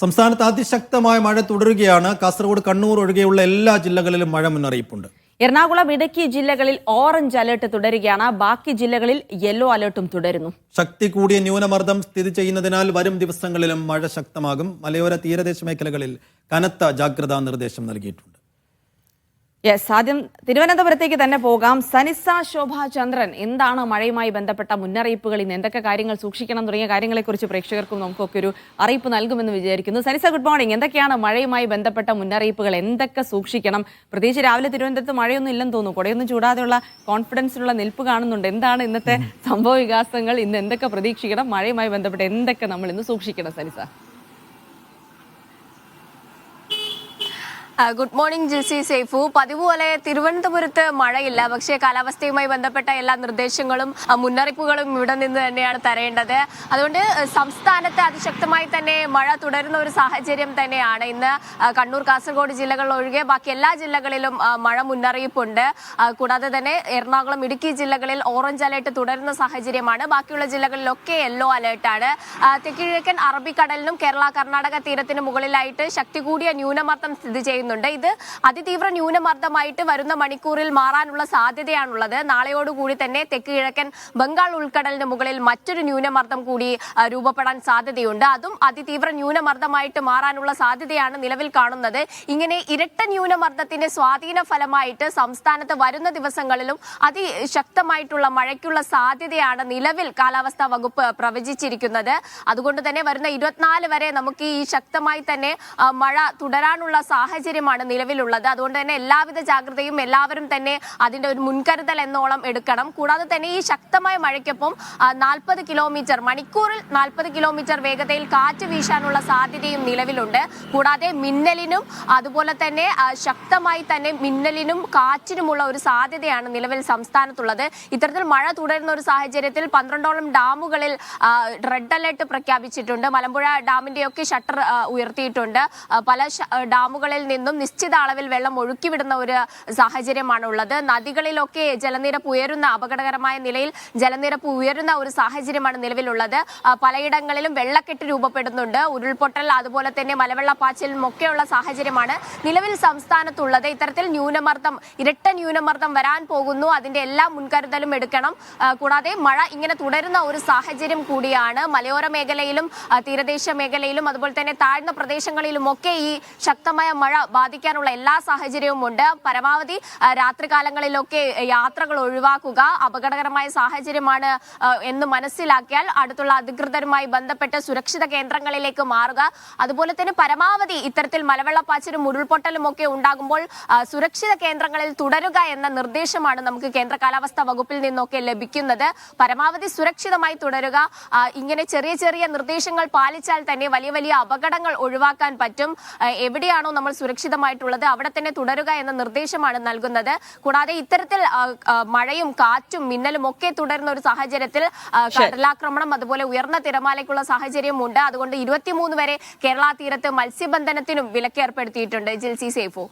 സംസ്ഥാനത്ത് അതിശക്തമായ മഴ തുടരുകയാണ്. കാസർഗോഡ് കണ്ണൂർ ഒഴികെയുള്ള എല്ലാ ജില്ലകളിലും മഴ മുന്നറിയിപ്പുണ്ട്. എറണാകുളം ഇടുക്കി ജില്ലകളിൽ ഓറഞ്ച് അലേർട്ട് തുടരുകയാണ്. ബാക്കി ജില്ലകളിൽ യെല്ലോ അലേർട്ടും തുടരുന്നു. ശക്തി കൂടിയ ന്യൂനമർദ്ദം സ്ഥിതി ചെയ്യുന്നതിനാൽ വരും ദിവസങ്ങളിലും മഴ ശക്തമാകും. മലയോര തീരദേശ മേഖലകളിൽ കനത്ത ജാഗ്രതാ നിർദ്ദേശം നൽകിയിട്ടുണ്ട്. യെസ് ആദ്യം തിരുവനന്തപുരത്തേക്ക് തന്നെ പോകാം. സനിസ ശോഭ ചന്ദ്രൻ എന്താണ് മഴയുമായി ബന്ധപ്പെട്ട മുന്നറിയിപ്പുകൾ? ഇന്ന് എന്തൊക്കെ കാര്യങ്ങൾ സൂക്ഷിക്കണം തുടങ്ങിയ കാര്യങ്ങളെക്കുറിച്ച് പ്രേക്ഷകർക്കും നമുക്കൊക്കെ ഒരു അറിയിപ്പ് നൽകുമെന്ന് വിചാരിക്കുന്നു. സനിസ ഗുഡ് മോർണിംഗ് എന്തൊക്കെയാണ് മഴയുമായി ബന്ധപ്പെട്ട മുന്നറിയിപ്പുകൾ? എന്തൊക്കെ സൂക്ഷിക്കണം? പ്രത്യേകിച്ച് രാവിലെ തിരുവനന്തപുരത്ത് മഴയൊന്നും ഇല്ലെന്ന് തോന്നുന്നു. കുടയൊന്നും ചൂടാതെയുള്ള കോൺഫിഡൻസിലുള്ള നിൽപ്പ് കാണുന്നുണ്ട്. എന്താണ് ഇന്നത്തെ സംഭവ വികാസങ്ങൾ ഇന്ന് എന്തൊക്കെ പ്രതീക്ഷിക്കണം? മഴയുമായി ബന്ധപ്പെട്ട് എന്തൊക്കെ നമ്മൾ ഇന്ന് സൂക്ഷിക്കണം സനിസ? ഗുഡ് മോർണിംഗ് ജിൽസി സേഫു പതിവ് പോലെ തിരുവനന്തപുരത്ത് മഴയില്ല. പക്ഷേ കാലാവസ്ഥയുമായി ബന്ധപ്പെട്ട എല്ലാ നിർദ്ദേശങ്ങളും മുന്നറിയിപ്പുകളും ഇവിടെ നിന്ന് തന്നെയാണ് തരേണ്ടത്. അതുകൊണ്ട് സംസ്ഥാനത്ത് അതിശക്തമായി തന്നെ മഴ തുടരുന്ന ഒരു സാഹചര്യം തന്നെയാണ്. ഇന്ന് കണ്ണൂർ കാസർഗോഡ് ജില്ലകൾ ഒഴികെ ബാക്കി എല്ലാ ജില്ലകളിലും മഴ മുന്നറിയിപ്പുണ്ട്. കൂടാതെ തന്നെ എറണാകുളം ഇടുക്കി ജില്ലകളിൽ ഓറഞ്ച് അലേർട്ട് തുടരുന്ന സാഹചര്യമാണ്. ബാക്കിയുള്ള ജില്ലകളിലൊക്കെ യെല്ലോ അലേർട്ടാണ്. തെക്കിഴക്കൻ അറബിക്കടലിനും കേരള കർണാടക തീരത്തിന് മുകളിലായിട്ട് ശക്തി കൂടിയ ന്യൂനമർദ്ദം സ്ഥിതി ചെയ്യുന്നുണ്ട് ഇത് അതിതീവ്ര ന്യൂനമർദ്ദമായിട്ട് വരുന്ന മണിക്കൂറിൽ മാറാനുള്ള സാധ്യതയാണുള്ളത്. നാളെയോടുകൂടി തന്നെ തെക്ക് കിഴക്കൻ ബംഗാൾ ഉൾക്കടലിന് മുകളിൽ മറ്റൊരു ന്യൂനമർദ്ദം കൂടി രൂപപ്പെടാൻ സാധ്യതയുണ്ട്. അതും അതിതീവ്ര ന്യൂനമർദ്ദമായിട്ട് മാറാനുള്ള സാധ്യതയാണ് നിലവിൽ കാണുന്നത്. ഇങ്ങനെ ഇരട്ട ന്യൂനമർദ്ദത്തിന്റെ സ്വാധീന ഫലമായിട്ട് സംസ്ഥാനത്ത് വരുന്ന ദിവസങ്ങളിലും അതിശക്തമായിട്ടുള്ള മഴയ്ക്കുള്ള സാധ്യതയാണ് നിലവിൽ കാലാവസ്ഥാ വകുപ്പ് പ്രവചിച്ചിരിക്കുന്നത്. അതുകൊണ്ട് തന്നെ വരുന്ന ഇരുപത്തിനാല് വരെ നമുക്ക് ഈ ശക്തമായി തന്നെ മഴ തുടരാനുള്ള സാഹചര്യമാണ് നിലവിലുള്ളത്. അതുകൊണ്ട് തന്നെ എല്ലാവിധ ജാഗ്രതയും എല്ലാവരും തന്നെ അതിന്റെ ഒരു മുൻകരുതൽ എന്നോളം എടുക്കണം. കൂടാതെ തന്നെ ഈ ശക്തമായ മഴയ്ക്കൊപ്പം നാൽപ്പത് കിലോമീറ്റർ മണിക്കൂറിൽ നാൽപ്പത് കിലോമീറ്റർ വേഗതയിൽ കാറ്റ് വീശാനുള്ള സാധ്യതയും നിലവിലുണ്ട്. കൂടാതെ മിന്നലിനും അതുപോലെ തന്നെ ശക്തമായി തന്നെ മിന്നലിനും കാറ്റിനുമുള്ള ഒരു സാധ്യതയാണ് നിലവിൽ സംസ്ഥാനത്തുള്ളത്. ഇത്തരത്തിൽ മഴ തുടരുന്ന ഒരു സാഹചര്യത്തിൽ പന്ത്രണ്ടോളം ഡാമുകളിൽ റെഡ് അലർട്ട് പ്രഖ്യാപിച്ചിട്ടുണ്ട്. മലമ്പുഴ ഡാമിന്റെയൊക്കെ ഷട്ടർ ഉയർത്തിയിട്ടുണ്ട്. പല ഡാമുകളിൽ നിന്നും നിശ്ചിത അളവിൽ വെള്ളം ഒഴുക്കിവിടുന്ന ഒരു സാഹചര്യമാണ് ഉള്ളത് നദികളിലൊക്കെ ജലനിരപ്പ് ഉയരുന്ന അപകടകരമായ നിലയിൽ ജലനിരപ്പ് ഉയരുന്ന ഒരു സാഹചര്യമാണ് നിലവിലുള്ളത്. പലയിടങ്ങളിലും വെള്ളക്കെട്ട് രൂപപ്പെടുന്നുണ്ട്. ഉരുൾപൊട്ടൽ അതുപോലെ തന്നെ മലവെള്ളപ്പാച്ചിലും ഒക്കെയുള്ള സാഹചര്യമാണ് നിലവിൽ സംസ്ഥാനത്തുള്ളത്. ഇത്തരത്തിൽ ന്യൂനമർദ്ദം ഇരട്ട ന്യൂനമർദ്ദം വരാൻ പോകുന്നു. അതിന്റെ എല്ലാ മുൻകരുതലും എടുക്കണം. കൂടാതെ മഴ ഇങ്ങനെ തുടരുന്ന ഒരു സാഹചര്യം കൂടിയാണ്. മലയോര മേഖലയിലും തീരദേശ മേഖലയിലും അതുപോലെ തന്നെ താഴ്ന്ന പ്രദേശങ്ങളിലും ഒക്കെ ഈ ശക്തമായ മഴ ബാധിക്കാനുള്ള എല്ലാ സാഹചര്യവും ഉണ്ട്. പരമാവധി രാത്രികാലങ്ങളിലൊക്കെ യാത്രകൾ ഒഴിവാക്കുക അപകടകരമായ സാഹചര്യമാണ് എന്ന് മനസ്സിലാക്കിയാൽ അടുത്തുള്ള അധികൃതരുമായി ബന്ധപ്പെട്ട് സുരക്ഷിത കേന്ദ്രങ്ങളിലേക്ക് മാറുക. അതുപോലെ തന്നെ പരമാവധി ഇത്തരത്തിൽ മലവെള്ളപ്പാച്ചിലും ഉരുൾപൊട്ടലും ഒക്കെ ഉണ്ടാകുമ്പോൾ സുരക്ഷിത കേന്ദ്രങ്ങളിൽ തുടരുക എന്ന നിർദ്ദേശമാണ് നമുക്ക് കേന്ദ്ര കാലാവസ്ഥാ വകുപ്പിൽ നിന്നൊക്കെ ലഭിക്കുന്നത്. പരമാവധി സുരക്ഷിതമായി തുടരുക. ഇങ്ങനെ ചെറിയ ചെറിയ നിർദ്ദേശങ്ങൾ പാലിച്ചാൽ തന്നെ വലിയ വലിയ അപകടങ്ങൾ ഒഴിവാക്കാൻ പറ്റും. എവിടെയാണോ നമ്മൾ സുരക്ഷിതമായിട്ടുള്ളത് അവിടെ തന്നെ തുടരുക എന്ന നിർദ്ദേശമാണ് നൽകുന്നത്. കൂടാതെ ഇത്തരത്തിൽ മഴയും കാറ്റും മിന്നലും ഒക്കെ തുടരുന്ന ഒരു സാഹചര്യത്തിൽ കടലാക്രമണം അതുപോലെ ഉയർന്ന തിരമാലയ്ക്കുള്ള സാഹചര്യമുണ്ട് അതുകൊണ്ട് ഇരുപത്തിമൂന്ന് വരെ കേരള തീരത്ത് മത്സ്യബന്ധനത്തിനും വിലക്ക് ഏർപ്പെടുത്തിയിട്ടുണ്ട്. ജിൽസി സേഫോ